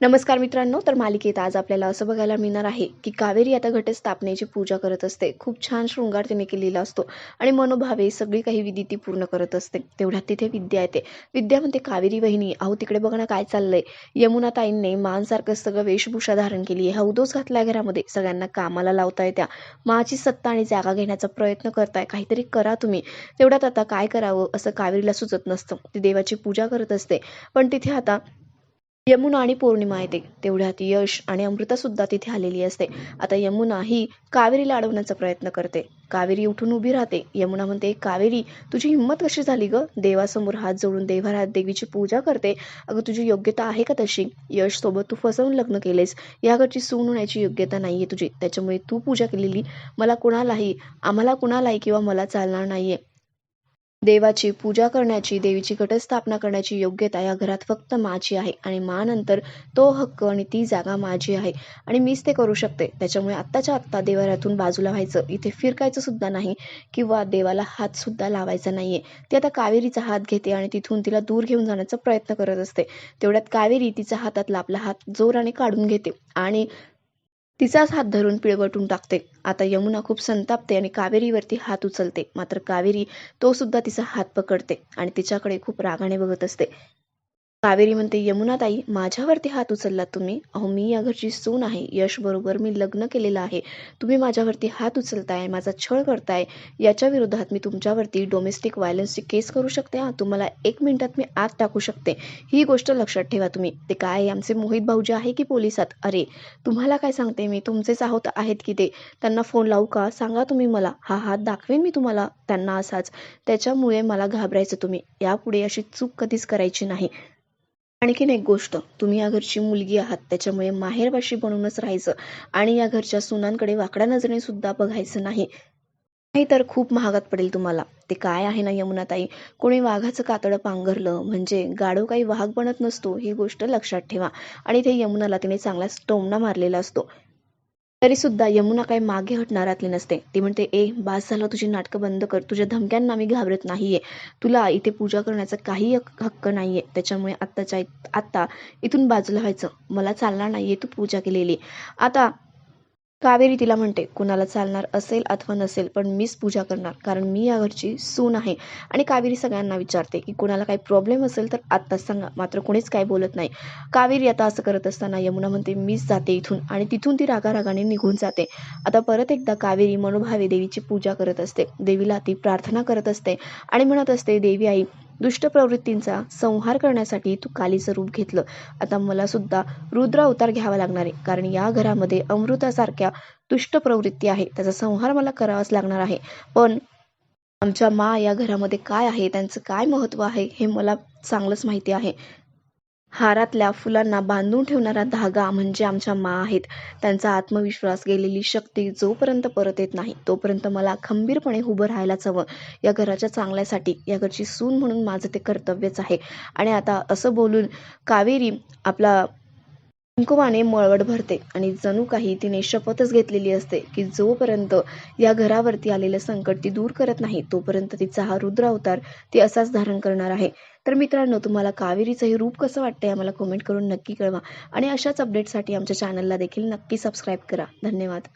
नमस्कार मित्रांनो तर मालिकेत आज आपल्याला असं बघायला मिळणार आहे की कावेरी आता घटस्थापनेची पूजा करत असते. खूप छान शृंगार तिने केलेला असतो आणि मनोभावे सगळी काही विधी ती पूर्ण करत असते. तेवढ्यात तिथे विद्या येते. विद्या म्हणते कावेरी वहिनी अहो तिकडे बघ ना काय चाललंय. यमुना ताईंनी मानसारखं सगळं वेशभूषा धारण केली आहे. हौदोस घातला घरामध्ये. सगळ्यांना कामाला लावताय त्या. माची सत्ता आणि जागा घेण्याचा प्रयत्न करताय. काहीतरी करा तुम्ही. तेवढ्यात आता काय करावं असं कावेरीला सुचत नसतं. ती देवाची पूजा करत असते. पण तिथे आता यमुना आणि पौर्णिमा येते. तेवढ्यात यश आणि अमृता सुद्धा तिथे आलेली असते. आता यमुना ही कावेरीला अडवण्याचा प्रयत्न करते. कावेरी उठून उभी राहते. यमुना म्हणते कावेरी तुझी हिंमत कशी झाली ग? देवासमोर हात जोडून देवारात देवीची पूजा करते. अगं तुझी योग्यता आहे का तशी? यश सोबत तू फसवून लग्न केलेस. या घरची सून होण्याची योग्यता नाहीये तुझी. त्याच्यामुळे तू पूजा केलेली मला कुणालाही आम्हाला कुणालाही किंवा मला चालणार नाहीये. देवाची पूजा करण्याची देवीची घटस्थापना करण्याची योग्यता या घरात फक्त माझी आहे आणि मानंतर तो हक्क आणि ती जागा माझी आहे आणि मीच ते करू शकते. त्याच्यामुळे आत्ताच्या आत्ता देवाऱ्यातून बाजूला व्हायचं. इथे फिरकायचं सुद्धा नाही किंवा देवाला हात सुद्धा लावायचा नाहीये. ती आता कावेरीचा हात घेते आणि तिथून तिला दूर घेऊन जाण्याचा प्रयत्न करत असते. तेवढ्यात कावेरी तिच्या हातातला आपला हात जोराने काढून घेते आणि तिचाच हात धरून पिळवटून टाकते. आता यमुना खूप संतापते आणि कावेरीवरती हात उचलते. मात्र कावेरी तो सुद्धा तिचा हात पकडते आणि तिच्याकडे खूप रागाने बघत असते. कावेरी म्हणते यमुनाताई माझ्यावरती हात उचललात तुम्ही? अहो मी या घरची सून आहे. यश बरोबर मी लग्न केलेलं आहे. तुम्ही माझ्यावरती हात उचलताय माझा छळ करताय. याच्या विरोधात मी तुमच्यावरती डोमेस्टिक व्हायलन्सची केस करू शकते. हा तुम्हाला एक मिनिटात मी आत टाकू शकते. ही गोष्ट लक्षात ठेवा तुम्ही. ते काय आमचे मोहित भाऊजी आहे की पोलिसात? अरे तुम्हाला काय सांगते मी? तुमचेच आहोत आहेत की ते? त्यांना फोन लावू का? सांगा तुम्ही मला. हा हात दाखवेन मी तुम्हाला त्यांना असाच. त्याच्यामुळे मला घाबरायचं तुम्ही. यापुढे अशी चूक कधीच करायची नाही. आणखीन एक गोष्ट तुम्ही या घरची मुलगी आहात त्याच्यामुळे माहेरवाशी बनूनच राहायचं आणि या घरच्या सुनांकडे वाकड्या नजरेने सुद्धा बघायचं नाही. नाही तर खूप महागात पडेल तुम्हाला. ते काय आहे ना यमुनाताई? कोणी वाघाचं कातडं पांघरलं म्हणजे गाढव काही वाघ बनत नसतो ही गोष्ट लक्षात ठेवा. आणि ते यमुनाला तिने चांगला टोमणा मारलेला असतो. तरी सुद्धा यमुना काही मागे हटणारातली नसते. ती म्हणते ए बास झालं तुझी नाटकं बंद कर. तुझ्या धमक्यांना मी घाबरत नाहीये. तुला इथे पूजा करण्याचा काही हक्क नाहीये. त्याच्यामुळे आत्ताच्या आत्ता इथून बाजूला व्हायचं. मला चालणार नाहीये तू पूजा केलेली. आता कावेरी तिला म्हणते कुणाला चालणार असेल अथवा नसेल पण मीच पूजा करणार कारण मी या घरची सून आहे. आणि कावेरी सगळ्यांना विचारते की कुणाला काही प्रॉब्लेम असेल तर आत्ताच सांगा मात्र कोणीच काही बोलत नाही. कावेरी आता असं करत असताना यमुना म्हणते मीच जाते इथून. आणि तिथून ती रागारागाने निघून जाते. आता परत एकदा कावेरी मनोभावे देवीची पूजा करत असते. देवीला ती प्रार्थना करत असते आणि म्हणत असते देवी आई दुष्ट प्रवृत्तींचा संहार करण्यासाठी तू कालीचं रूप घेतलं. आता मला सुद्धा रुद्र अवतार घ्यावा लागणार आहे. कारण या घरामध्ये अमृतासारख्या दुष्ट प्रवृत्ती आहे. त्याचा संहार मला करावाच लागणार आहे. पण आमच्या मा या घरामध्ये काय आहे? त्यांचं काय महत्त्व आहे? हे मला चांगलंच माहिती आहे. हारातल्या फुलांना बांधून ठेवणारा धागा म्हणजे आमच्या मा आहेत. त्यांचा आत्मविश्वास गेलेली शक्ती जोपर्यंत परत येत नाही तोपर्यंत मला खंबीरपणे उभं राहायलाच हवं. या घराच्या चांगल्यासाठी या घरची सून म्हणून माझं ते कर्तव्यच आहे. आणि आता असं बोलून कावेरी आपला कुंकुमाने मळवट भरते आणि जणू काही तिने शपथच घेतलेली असते की जोपर्यंत या घरावरती आलेलं संकट ती दूर करत नाही तोपर्यंत तिचा हा रुद्र अवतार ती असाच धारण करणार आहे. तर मित्रांनो तुम्हाला कावेरीचं हे रूप कसं वाटतंय आम्हाला कमेंट करून नक्की कळवा आणि अशाच अपडेटसाठी आमच्या चॅनलला देखील नक्की सबस्क्राईब करा. धन्यवाद.